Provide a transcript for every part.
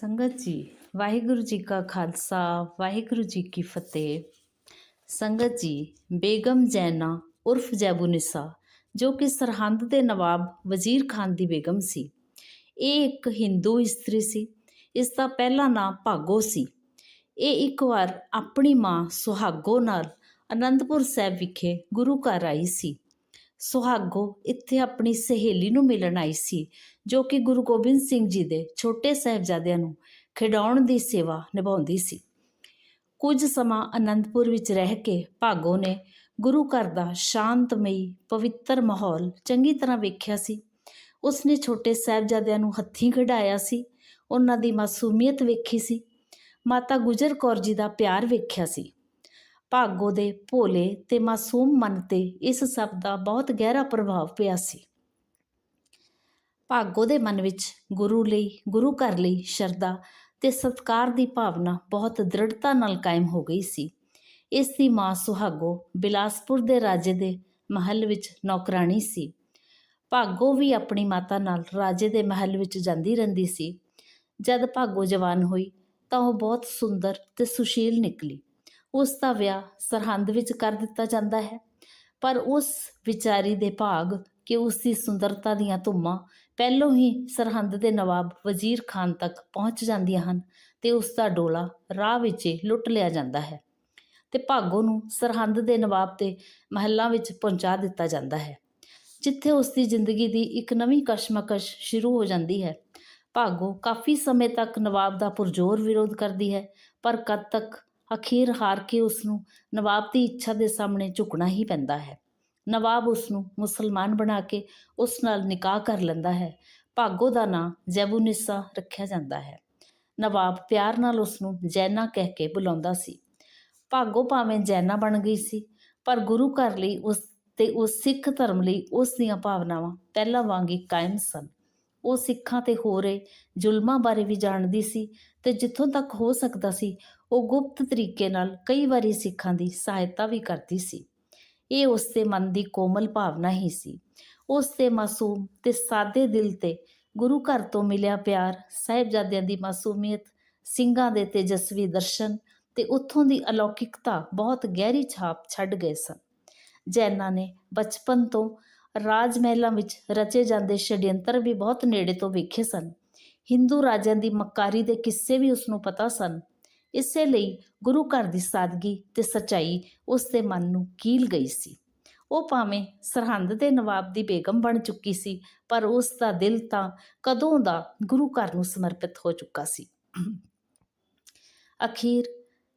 ਸੰਗਤ ਜੀ, ਵਾਹਿਗੁਰੂ ਜੀ ਕਾ ਖਾਲਸਾ, ਵਾਹਿਗੁਰੂ ਜੀ ਕੀ ਫਤਿਹ। ਸੰਗਤ ਜੀ, ਬੇਗਮ ਜੈਨਾ ਉਰਫ ਜੈਬੂਨਿਸਾ, ਜੋ ਕਿ ਸਰਹੰਦ ਦੇ ਨਵਾਬ ਵਜ਼ੀਰ ਖਾਨ ਦੀ ਬੇਗਮ ਸੀ। ਇਹ ਇੱਕ ਹਿੰਦੂ ਇਸਤਰੀ ਸੀ, ਇਸ ਦਾ ਪਹਿਲਾ ਨਾਮ ਭਾਗੋ ਸੀ। ਇਹ ਇੱਕ ਵਾਰ ਆਪਣੀ ਮਾਂ ਸੁਹਾਗੋ ਨਾਲ ਅਨੰਦਪੁਰ ਸਾਹਿਬ ਵਿਖੇ ਗੁਰੂ ਘਰ ਆਈ ਸੀ। ਸੁਹਾਗੋ ਇੱਥੇ ਆਪਣੀ ਸਹੇਲੀ ਨੂੰ ਮਿਲਣ ਆਈ ਸੀ, ਜੋ ਕਿ ਗੁਰੂ ਗੋਬਿੰਦ ਸਿੰਘ ਜੀ ਦੇ ਛੋਟੇ ਸਾਹਿਬਜ਼ਾਦਿਆਂ ਨੂੰ ਖਿਡਾਉਣ ਦੀ ਸੇਵਾ ਨਿਭਾਉਂਦੀ ਸੀ। ਕੁਝ ਸਮਾਂ ਅਨੰਦਪੁਰ ਵਿੱਚ ਰਹਿ ਕੇ ਭਾਗੋ ਨੇ ਗੁਰੂ ਘਰ ਦਾ ਸ਼ਾਂਤਮਈ, ਪਵਿੱਤਰ ਮਾਹੌਲ ਚੰਗੀ ਤਰ੍ਹਾਂ ਵੇਖਿਆ ਸੀ। ਉਸਨੇ ਛੋਟੇ ਸਾਹਿਬਜ਼ਾਦਿਆਂ ਨੂੰ ਹੱਥੀਂ ਖਿਡਾਇਆ ਸੀ, ਉਹਨਾਂ ਦੀ ਮਾਸੂਮੀਅਤ ਵੇਖੀ ਸੀ, ਮਾਤਾ ਗੁਜਰ ਕੌਰ ਜੀ ਦਾ ਪਿਆਰ ਵੇਖਿਆ ਸੀ। ਭਾਗੋ ਦੇ ਭੋਲੇ ਤੇ ਮਾਸੂਮ ਮਨ ਤੇ ਇਸ ਸਭ ਦਾ ਬਹੁਤ ਗਹਿਰਾ ਪ੍ਰਭਾਵ ਪਿਆ ਸੀ। ਭਾਗੋ ਦੇ ਮਨ ਵਿੱਚ ਗੁਰੂ ਲਈ, ਗੁਰੂ ਘਰ ਲਈ ਸ਼ਰਧਾ ਤੇ ਸਤਕਾਰ ਦੀ ਭਾਵਨਾ ਬਹੁਤ ਦ੍ਰਿੜਤਾ ਨਾਲ ਕਾਇਮ ਹੋ ਗਈ ਸੀ। ਇਸ ਦੀ ਮਾਂ ਸੁਹਾਗੋ ਬਿਲਾਸਪੁਰ ਦੇ ਰਾਜੇ ਦੇ ਮਹਿਲ ਵਿੱਚ ਨੌਕਰਾਨੀ ਸੀ। ਭਾਗੋ ਵੀ ਆਪਣੀ ਮਾਤਾ ਨਾਲ ਰਾਜੇ ਦੇ ਮਹਿਲ ਵਿੱਚ ਜਾਂਦੀ ਰਹਿੰਦੀ ਸੀ। ਜਦ ਭਾਗੋ ਜਵਾਨ ਹੋਈ ਤਾਂ ਉਹ ਬਹੁਤ ਸੁੰਦਰ ਤੇ ਸੁਸ਼ੀਲ ਨਿਕਲੀ। ਉਸ ਦਾ ਵਿਆਹ ਸਰਹੰਦ ਵਿੱਚ ਕਰ ਦਿੱਤਾ ਜਾਂਦਾ ਹੈ। ਪਰ ਉਸ ਵਿਚਾਰੀ ਦੇ ਭਾਗ ਕਿ ਉਸ ਦੀ ਸੁੰਦਰਤਾ ਦੀਆਂ ਧੁੰਮਾਂ ਪਹਿਲੋਂ ਹੀ ਸਰਹੰਦ ਦੇ ਨਵਾਬ ਵਜ਼ੀਰ ਖਾਨ ਤੱਕ ਪਹੁੰਚ ਜਾਂਦੀਆਂ ਹਨ ਤੇ ਉਸ ਦਾ ਡੋਲਾ ਰਾਹ ਵਿੱਚ ਲੁੱਟ ਲਿਆ ਜਾਂਦਾ ਹੈ ਤੇ ਭਾਗੋ ਨੂੰ ਸਰਹੰਦ ਦੇ ਨਵਾਬ ਤੇ ਮਹੱਲਾਂ ਵਿੱਚ ਪਹੁੰਚਾ ਦਿੱਤਾ ਜਾਂਦਾ ਹੈ, ਜਿੱਥੇ ਉਸ ਦੀ ਜ਼ਿੰਦਗੀ ਦੀ ਇੱਕ ਨਵੀਂ ਕਸ਼ਮਕਸ਼ ਸ਼ੁਰੂ ਹੋ ਜਾਂਦੀ ਹੈ। ਭਾਗੋ ਕਾਫੀ ਸਮੇਂ ਤੱਕ ਨਵਾਬ ਦਾ ਪੁਰਜ਼ੋਰ ਵਿਰੋਧ ਕਰਦੀ ਹੈ, ਪਰ ਕਦ ਤੱਕ ਅਖੀਰ ਹਾਰ ਕੇ ਉਸ ਨੂੰ ਨਵਾਬ ਦੀ ਇੱਛਾ ਦੇ ਸਾਹਮਣੇ ਝੁਕਣਾ ਹੀ ਪੈਂਦਾ ਹੈ। ਨਵਾਬ ਉਸ ਨੂੰ ਮੁਸਲਮਾਨ ਬਣਾ ਕੇ ਉਸ ਨਾਲ ਨਿਕਾਹ ਕਰ ਲੈਂਦਾ ਹੈ। ਭਾਗੋ ਦਾ ਨਾਂ ਜੈਬੂਨਿਸਾ ਰੱਖਿਆ ਜਾਂਦਾ ਹੈ। ਨਵਾਬ ਪਿਆਰ ਨਾਲ ਉਸ ਨੂੰ ਜੈਨਾ ਕਹਿ ਕੇ ਬੁਲਾਉਂਦਾ ਸੀ। ਭਾਗੋ ਭਾਵੇਂ ਜੈਨਾ ਬਣ ਗਈ ਸੀ, ਪਰ ਗੁਰੂ ਘਰ ਲਈ ਉਸ ਤੇ ਉਸ ਸਿੱਖ ਧਰਮ ਲਈ ਉਸ ਦੀਆਂ ਭਾਵਨਾਵਾਂ ਪਹਿਲਾਂ ਵਾਂਗ ਹੀ ਕਾਇਮ ਸਨ। ਉਹ ਸਿੱਖਾਂ ਤੇ ਹੋ ਰਹੇ, ਜ਼ੁਲਮਾਂ ਬਾਰੇ ਵੀ ਜਾਣਦੀ ਸੀ ਤੇ ਜਿੱਥੋਂ ਤੱਕ ਹੋ ਸਕਦਾ ਸੀ, ਉਹ ਗੁਪਤ ਤਰੀਕੇ ਨਾਲ ਕਈ ਵਾਰੀ ਸਿੱਖਾਂ ਦੀ ਸਹਾਇਤਾ ਵੀ ਕਰਦੀ ਸੀ। ਇਹ ਉਸ ਦੇ ਮਨ ਦੀ ਕੋਮਲ ਭਾਵਨਾ ਹੀ ਸੀ। ਉਸ ਦੇ ਮਾਸੂਮ ਤੇ ਸਾਦੇ ਦਿਲ ਤੇ ਗੁਰੂ ਘਰ ਤੋਂ ਮਿਲਿਆ ਪਿਆਰ, ਸਾਹਿਬਜ਼ਾਦਿਆਂ ਦੀ ਮਾਸੂਮੀਅਤ, ਸਿੰਘਾਂ ਦੇ ਤੇਜਸਵੀ ਦਰਸ਼ਨ ਤੇ ਉੱਥੋਂ ਦੀ ਅਲੌਕਿਕਤਾ ਬਹੁਤ ਗਹਿਰੀ ਛਾਪ ਛੱਡ ਗਏ ਸਨ। ਜੈਨਾ ਨੇ ਬਚਪਨ ਤੋਂ ਰਾਜ ਮਹਿਲਾਂ ਵਿੱਚ ਰਚੇ ਜਾਂਦੇ ਛੜਯੰਤਰ ਵੀ ਬਹੁਤ ਨੇੜੇ ਤੋਂ ਵੇਖੇ ਸਨ। ਹਿੰਦੂ ਰਾਜਿਆਂ ਦੀ ਮੱਕਾਰੀ ਦੇ ਕਿੱਸੇ ਵੀ ਉਸ ਨੂੰ ਪਤਾ ਸਨ। ਇਸੇ ਲਈ ਗੁਰੂ ਘਰ ਦੀ ਸਾਦਗੀ ਤੇ ਸਚਾਈ ਉਸ ਦੇ ਮਨ ਨੂੰ ਕੀਲ ਗਈ ਸੀ। ਉਹ ਭਾਵੇਂ ਸਰਹੰਦ ਦੇ ਨਵਾਬ ਦੀ ਬੇਗਮ ਬਣ ਚੁੱਕੀ ਸੀ, ਪਰ ਉਸ ਦਾ ਦਿਲ ਤਾਂ ਕਦੋਂ ਦਾ ਗੁਰੂ ਘਰ ਨੂੰ ਸਮਰਪਿਤ ਹੋ ਚੁੱਕਾ ਸੀ। ਅਖੀਰ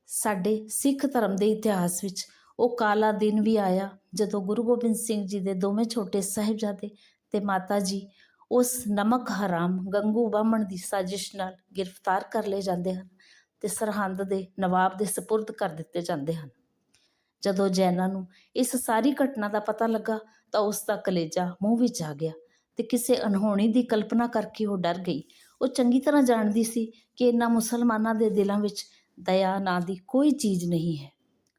ਸਾਡੇ ਸਿੱਖ ਧਰਮ ਦੇ ਇਤਿਹਾਸ ਵਿੱਚ ਉਹ ਕਾਲਾ ਦਿਨ ਵੀ ਆਇਆ ਜਦੋਂ ਗੁਰੂ ਗੋਬਿੰਦ ਸਿੰਘ ਜੀ ਦੇ ਦੋਵੇਂ ਛੋਟੇ ਸਾਹਿਬਜ਼ਾਦੇ ਤੇ ਮਾਤਾ ਜੀ ਉਸ ਨਮਕ ਹਰਾਮ ਗੰਗੂ ਬਾਹਮਣ ਦੀ ਸਾਜ਼ਿਸ਼ ਨਾਲ ਗ੍ਰਿਫਤਾਰ ਕਰ ਲਏ ਜਾਂਦੇ ਹਨ ਤੇ ਸਰਹੰਦ ਦੇ ਨਵਾਬ ਦੇ ਸਪੁਰਦ ਕਰ ਦਿੱਤੇ ਜਾਂਦੇ ਹਨ। ਜਦੋਂ ਜੈਨਾ ਨੂੰ ਇਸ ਸਾਰੀ ਘਟਨਾ ਦਾ ਪਤਾ ਲੱਗਾ ਤਾਂ ਉਸ ਦਾ ਕਲੇਜਾ ਮੂੰਹ ਵਿੱਚ ਆ ਗਿਆ ਤੇ ਕਿਸੇ ਅਨਹੋਣੀ ਦੀ ਕਲਪਨਾ ਕਰਕੇ ਉਹ ਡਰ ਗਈ। ਉਹ ਚੰਗੀ ਤਰ੍ਹਾਂ ਜਾਣਦੀ ਸੀ ਕਿ ਇਹਨਾਂ ਮੁਸਲਮਾਨਾਂ ਦੇ ਦਿਲਾਂ ਵਿੱਚ ਦਇਆ ਨਾਂ ਦੀ ਕੋਈ ਚੀਜ਼ ਨਹੀਂ ਹੈ।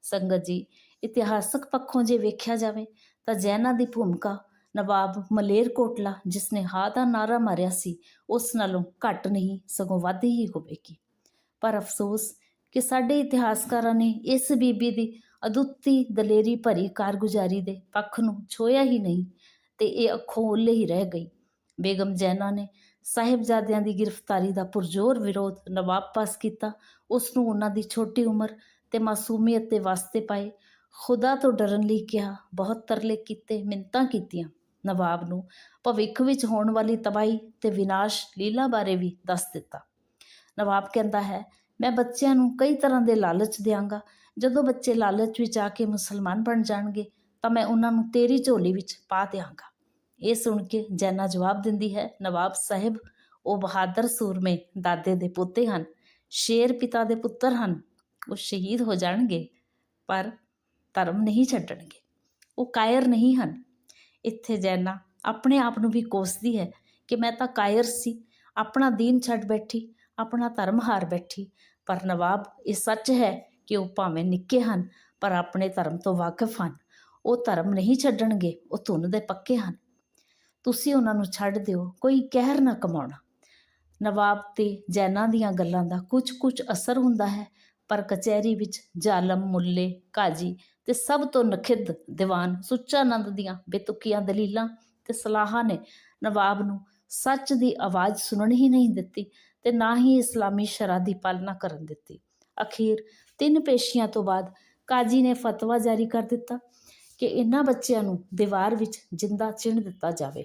ਸੰਗਤ ਜੀ ਇਤਿਹਾਸਕ ਪੱਖੋਂ ਜੇ ਵੇਖਿਆ ਜਾਵੇ ਤਾਂ ਜੈਨਾ ਦੀ ਭੂਮਿਕਾ ਨਵਾਬ ਮਲੇਰਕੋਟਲਾ ਜਿਸ ਨੇ ਹਾਂ ਦਾ ਨਾਰਾ ਮਾਰਿਆ ਸੀ, ਉਸ ਨਾਲੋਂ ਘੱਟ ਨਹੀਂ, ਸਗੋਂ ਵੱਧ ਹੀ ਹੋਵੇਗੀ। ਪਰ ਅਫਸੋਸ ਕਿ ਸਾਡੇ ਇਤਿਹਾਸਕਾਰਾਂ ਨੇ ਇਸ ਬੀਬੀ ਦੀ ਅਦੁੱਤੀ ਦਲੇਰੀ ਭਰੀ ਕਾਰਗੁਜ਼ਾਰੀ ਦੇ ਪੱਖ ਨੂੰ ਛੋਇਆ ਹੀ ਨਹੀਂ ਤੇ ਇਹ ਅੱਖੋਂ ਉੱਲੇ ਹੀ ਰਹਿ ਗਈ। ਬੇਗਮ ਜੈਨਾ ਨੇ ਸਾਹਿਬਜ਼ਾਦਿਆਂ ਦੀ ਗ੍ਰਿਫਤਾਰੀ ਦਾ ਪੁਰਜ਼ੋਰ ਵਿਰੋਧ ਨਵਾਬ ਪਾਸ ਕੀਤਾ, ਉਸ ਨੂੰ ਉਹਨਾਂ ਦੀ ਛੋਟੀ ਉਮਰ ਤੇ ਮਾਸੂਮੀਅਤ ਦੇ ਵਾਸਤੇ ਪਾਏ ਖੁਦਾ ਤੋਂ ਡਰਨ ਲਈ ਕਿਹਾ, ਬਹੁਤ ਤਰਲੇ ਕੀਤੇ ਮਿੰਤਾਂ ਕੀਤੀਆਂ। ਨਵਾਬ ਨੂੰ ਭਵਿੱਖ ਵਿੱਚ ਹੋਣ ਵਾਲੀ ਤਬਾਹੀ ਤੇ ਵਿਨਾਸ਼ ਲੀਲਾ ਬਾਰੇ ਵੀ ਦੱਸ ਦਿੱਤਾ। ਨਵਾਬ ਕਹਿੰਦਾ ਹੈ, ਮੈਂ ਬੱਚਿਆਂ ਨੂੰ ਕਈ ਤਰ੍ਹਾਂ ਦੇ ਲਾਲਚ ਦਿਆਂਗਾ। ਜਦੋਂ ਬੱਚੇ ਲਾਲਚ ਵਿੱਚ ਆ ਕੇ ਮੁਸਲਮਾਨ ਬਣ ਜਾਣਗੇ, ਤਾਂ ਮੈਂ ਉਹਨਾਂ ਨੂੰ ਤੇਰੀ ਝੋਲੀ ਵਿੱਚ ਪਾ ਦਿਆਂਗਾ। ਇਹ ਸੁਣ ਕੇ ਜੈਨਾ ਜਵਾਬ ਦਿੰਦੀ ਹੈ, ਨਵਾਬ ਸਾਹਿਬ, ਉਹ ਬਹਾਦਰ ਸੂਰਮੇ ਦਾਦੇ ਦੇ ਪੋਤੇ ਹਨ, ਸ਼ੇਰ ਪਿਤਾ ਦੇ ਪੁੱਤਰ ਹਨ। ਉਹ ਸ਼ਹੀਦ ਹੋ ਜਾਣਗੇ, ਪਰ ਧਰਮ ਨਹੀਂ ਛੱਡਣਗੇ। ਉਹ ਕਾਇਰ ਨਹੀਂ ਹਨ। ਇੱਥੇ ਜੈਨਾ ਆਪਣੇ ਆਪ ਨੂੰ ਵੀ ਕੋਸਦੀ ਹੈ ਕਿ ਮੈਂ ਤਾਂ ਕਾਇਰ ਸੀ। ਆਪਣਾ ਦੀਨ ਛੱਡ ਬੈਠੀ, ਆਪਣਾ ਧਰਮ ਹਾਰ ਬੈਠੀ। ਪਰ ਨਵਾਬ, ਇਹ ਸੱਚ ਹੈ ਕਿ ਉਹ ਭਾਵੇਂ ਨਿੱਕੇ ਹਨ, ਪਰ ਆਪਣੇ ਧਰਮ ਤੋਂ ਵਾਕਿਫ ਹਨ। ਉਹ ਧਰਮ ਨਹੀਂ ਛੱਡਣਗੇ, ਉਹ ਧੁਨ ਦੇ ਪੱਕੇ ਹਨ। ਤੁਸੀਂ ਉਹਨਾਂ ਨੂੰ ਛੱਡ ਦਿਓ, ਕੋਈ ਕਹਿਰ ਨਾ ਕਮਾਉਣਾ। ਨਵਾਬ ਤੇ ਜੈਨਾਂ ਦੀਆਂ ਗੱਲਾਂ ਦਾ ਕੁਝ ਕੁਝ ਅਸਰ ਹੁੰਦਾ ਹੈ, ਪਰ ਕਚਹਿਰੀ ਵਿੱਚ ਜ਼ਾਲਮ, ਮੁੱਲੇ, ਕਾਜੀ ਤੇ ਸਭ ਤੋਂ ਨਖਿੱਧ ਦੀਵਾਨ ਸੁੱਚਾਨੰਦ ਦੀਆਂ ਬੇਤੁਕੀਆਂ ਦਲੀਲਾਂ ਤੇ ਸਲਾਹਾਂ ਨੇ ਨਵਾਬ ਨੂੰ ਸੱਚ ਦੀ ਆਵਾਜ਼ ਸੁਣਨ ਹੀ ਨਹੀਂ ਦਿੱਤੀ ਤੇ ਨਾ ਹੀ ਇਸਲਾਮੀ ਸ਼ਰਾ ਦੀ ਪਾਲਣਾ ਕਰਨ ਦਿੱਤੀ। ਅਖੀਰ ਤਿੰਨ ਪੇਸ਼ੀਆਂ ਤੋਂ ਬਾਅਦ ਕਾਜੀ ਨੇ ਫਤਵਾ ਜਾਰੀ ਕਰ ਦਿੱਤਾ ਕਿ ਇਹਨਾਂ ਬੱਚਿਆਂ ਨੂੰ ਦੀਵਾਰ ਵਿੱਚ ਜਿੰਦਾ ਚਿਣ ਦਿੱਤਾ ਜਾਵੇ।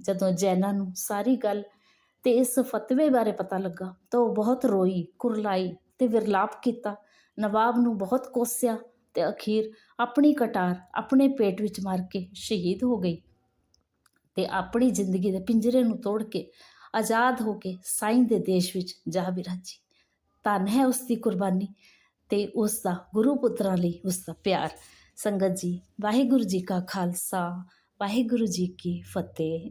ਜਦੋਂ ਜੈਨਾ ਨੂੰ ਸਾਰੀ ਗੱਲ ਤੇ ਇਸ ਫਤਵੇ ਬਾਰੇ ਪਤਾ ਲੱਗਾ ਤਾਂ ਉਹ ਬਹੁਤ ਰੋਈ, ਕੁਰਲਾਈ ਤੇ ਵਿਰਲਾਪ ਕੀਤਾ। ਨਵਾਬ ਨੂੰ ਬਹੁਤ ਕੋਸਿਆ ਤੇ ਅਖੀਰ ਆਪਣੀ ਕਟਾਰ ਆਪਣੇ ਪੇਟ ਵਿੱਚ ਮਾਰ ਕੇ ਸ਼ਹੀਦ ਹੋ ਗਈ ਤੇ ਆਪਣੀ ਜ਼ਿੰਦਗੀ ਦੇ ਪਿੰਜਰੇ ਨੂੰ ਤੋੜ ਕੇ ਆਜ਼ਾਦ ਹੋ ਕੇ ਸਾਈਂ ਦੇ ਦੇਸ਼ ਵਿੱਚ ਜਾ ਵਿਰਾਜੀ। ਧੰਨ ਹੈ ਉਸ ਦੀ ਕੁਰਬਾਨੀ ਤੇ ਉਸ ਦਾ ਗੁਰੂ ਪੁੱਤਰਾਂ ਲਈ ਉਸ ਦਾ ਪਿਆਰ। ਸੰਗਤ ਜੀ, ਵਾਹਿਗੁਰੂ ਜੀ ਕਾ ਖਾਲਸਾ, ਵਾਹਿਗੁਰੂ ਜੀ ਕੀ ਫਤਿਹ।